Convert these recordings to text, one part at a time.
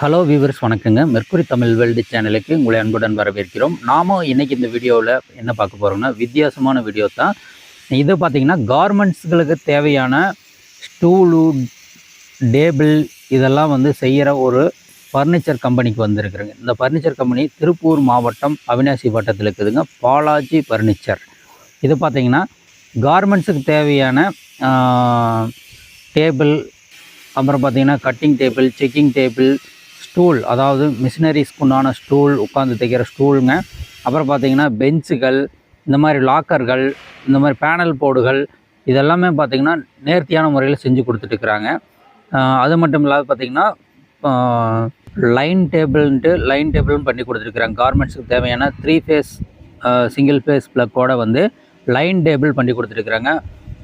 Hello viewers வணக்கங்க. Mercury Tamil world சேனலுக்கு உங்களை அன்புடன் வரவேற்கிறோம். நாம இன்னைக்கு இந்த வீடியோவில் என்ன பார்க்க போகிறோம்னா வித்தியாசமான வீடியோ தான். இது பார்த்தீங்கன்னா கார்மெண்ட்ஸ்களுக்கு தேவையான ஸ்டூலு டேபிள் இதெல்லாம் வந்து செய்கிற ஒரு ஃபர்னிச்சர் கம்பெனிக்கு வந்திருக்குறேங்க. இந்த ஃபர்னிச்சர் கம்பெனி திருப்பூர் மாவட்டம் அவினாசி வட்டத்தில் இருக்குதுங்க. பாலாஜி ஃபர்னிச்சர் இது பார்த்திங்கன்னா கார்மெண்ட்ஸுக்கு தேவையான டேபிள் அப்புறம் பார்த்திங்கன்னா cutting table checking table stool அதாவது மிஷினரிஸ்க்கு உண்டான ஸ்டூல் உட்காந்து தைக்கிற ஸ்டூலுங்க. அப்புறம் பார்த்திங்கன்னா பெஞ்சுகள் இந்த மாதிரி லாக்கர்கள் இந்த மாதிரி பேனல் போர்டுகள் இதெல்லாமே பார்த்தீங்கன்னா நேர்த்தியான முறையில் செஞ்சு கொடுத்துட்ருக்குறாங்க அது மட்டும் இல்லாத பார்த்தீங்கன்னா லைன் டேபிள்ன்ட்டு லைன் டேபிள்னு பண்ணி கொடுத்துருக்குறாங்க கார்மெண்ட்ஸுக்கு தேவையான த்ரீ ஃபேஸ் சிங்கிள் ஃபேஸ் ப்ளக்கோட வந்து லைன் டேபிள் பண்ணி கொடுத்துருக்குறாங்க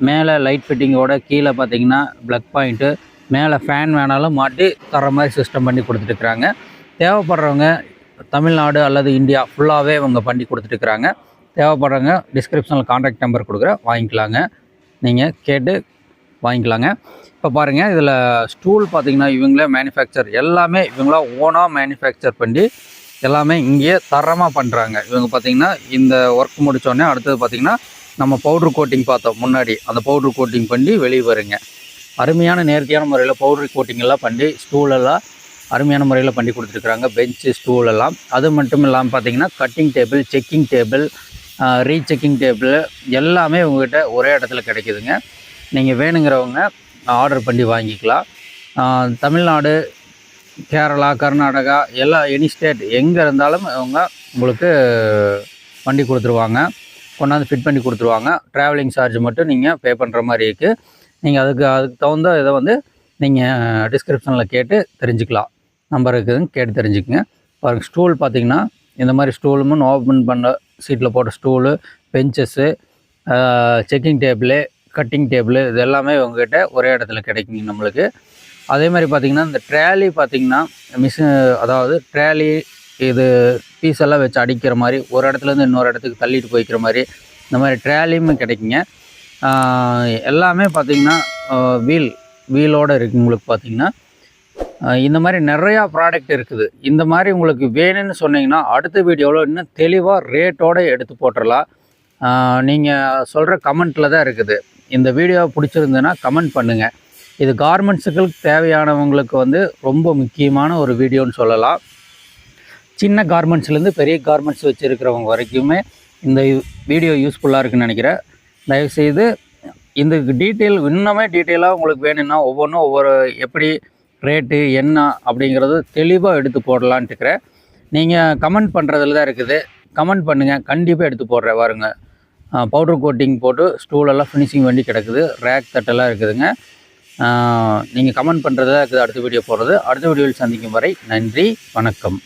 மேலே லைட் ஃபிட்டிங்கோட கீழே பார்த்தீங்கன்னா ப்ளக் பாயிண்ட்டு மேலே ஃபேன் வேணாலும் மாட்டி தர மாதிரி சிஸ்டம் பண்ணி கொடுத்துட்ருக்குறாங்க தேவைப்படுறவங்க தமிழ்நாடு அல்லது இந்தியா ஃபுல்லாகவே இவங்க பண்ணி கொடுத்துட்ருக்குறாங்க தேவைப்படுறவங்க டிஸ்கிரிப்ஷனில் காண்டாக்ட் நம்பர் கொடுக்குறேன் வாங்கிக்கலாங்க. நீங்கள் கேட்டு வாங்கிக்கலாங்க. இப்போ பாருங்கள் இதில் ஸ்டூல் பார்த்திங்கன்னா இவங்களே மேனுஃபேக்சர் எல்லாமே இவங்களா ஓனாக மேனுஃபேக்சர் பண்ணி எல்லாமே இங்கேயே தரமாக பண்ணுறாங்க இவங்க பார்த்தீங்கன்னா இந்த ஒர்க் முடித்தோடனே அடுத்தது பார்த்தீங்கன்னா நம்ம பவுட்ரு கோட்டிங் பார்த்தோம் முன்னாடி. அந்த பவுட்ரு கோட்டிங் பண்ணி வெளியே வருங்க. அருமையான நேர்த்தியான முறையில் பவுடர் கோட்டிங் எல்லாம் பண்ணி ஸ்டூலெல்லாம் அருமையான முறையில் பண்ணி கொடுத்துருக்குறாங்க. பெஞ்சு ஸ்டூலெல்லாம் அது மட்டும் இல்லாமல் பார்த்தீங்கன்னா cutting table checking table rechecking table எல்லாமே உங்கள்கிட்ட ஒரே இடத்துல கிடைக்குதுங்க. நீங்கள் வேணுங்கிறவங்க ஆர்டர் பண்ணி வாங்கிக்கலாம். தமிழ்நாடு கேரளா கர்நாடகா எல்லா எனி ஸ்டேட் எங்கே இருந்தாலும் அவங்க உங்களுக்கு வண்டி கொடுத்துருவாங்க. கொண்டாந்து ஃபிட் பண்ணி கொடுத்துருவாங்க. ட்ராவலிங் சார்ஜ் மட்டும் நீங்கள் பே பண்ணுற மாதிரி இருக்குது நீங்கள் அதுக்கு அதுக்கு தகுந்த இதை வந்து நீங்கள் டிஸ்கிரிப்ஷனில் கேட்டு தெரிஞ்சுக்கலாம். நம்பர் இருக்குதுன்னு கேட்டு தெரிஞ்சுக்கங்க. பாருங்கள் ஸ்டூல் பார்த்தீங்கன்னா இந்த மாதிரி ஸ்டூலும் ஓப்பன் பண்ண சீட்டில் போட்ட stool benches checking table cutting table இது எல்லாமே உங்ககிட்ட ஒரே இடத்துல கிடைக்குங்க நம்மளுக்கு. அதே மாதிரி பார்த்திங்கன்னா இந்த ட்ராலி பார்த்திங்கன்னா மிஷின் அதாவது ட்ராலி இது பீஸ் எல்லாம் வச்சு அடிக்கிற மாதிரி ஒரு இடத்துலேருந்து இன்னொரு இடத்துக்கு தள்ளிட்டு போய்க்கிற மாதிரி இந்த மாதிரி ட்ராலியுமே கிடைக்குங்க. எல்லாமே பார்த்திங்கன்னா வீல் வீலோடு இருக்குது உங்களுக்கு பார்த்திங்கன்னா. இந்த மாதிரி நிறையா ப்ராடக்ட் இருக்குது. இந்த மாதிரி உங்களுக்கு வேணும்னு சொன்னீங்கன்னா அடுத்த வீடியோவில் இன்னும் தெளிவாக ரேட்டோடு எடுத்து போட்டுடலாம் நீங்கள் சொல்கிற கமெண்ட்டில் தான் இருக்குது. இந்த வீடியோ பிடிச்சிருந்ததுன்னா கமெண்ட் பண்ணுங்கள் இது கார்மெண்ட்ஸுகளுக்கு தேவையானவங்களுக்கு வந்து ரொம்ப முக்கியமான ஒரு வீடியோன்னு சொல்லலாம். சின்ன கார்மெண்ட்ஸ்லேருந்து பெரிய கார்மெண்ட்ஸ் வச்சுருக்கிறவங்க வரைக்குமே இந்த வீடியோ யூஸ்ஃபுல்லாக இருக்குன்னு நினைக்கிறேன். தயவுசெய்து இந்த டீட்டெயில் இன்னுமே டீட்டெயிலாக உங்களுக்கு வேணும்னா ஒவ்வொன்றும் ஒவ்வொரு எப்படி ரேட்டு என்ன அப்படிங்கிறது தெளிவாக எடுத்து போடலான்ட்டு இருக்கிறேன். நீங்கள் கமெண்ட் பண்ணுறதுல தான் இருக்குது. கமெண்ட் பண்ணுங்கள் கண்டிப்பாக எடுத்து போடுறேன் வாருங்க பவுடர் கோட்டிங் போட்டு ஸ்டூலெல்லாம் ஃபினிஷிங் வண்டி கிடக்குது. ரேக் தட்டெல்லாம் இருக்குதுங்க. நீங்கள் கமெண்ட் பண்ணுறதா இருக்குது அடுத்த வீடியோ போடுறது. அடுத்த வீடியோவில் சந்திக்கும் வரை நன்றி. வணக்கம்.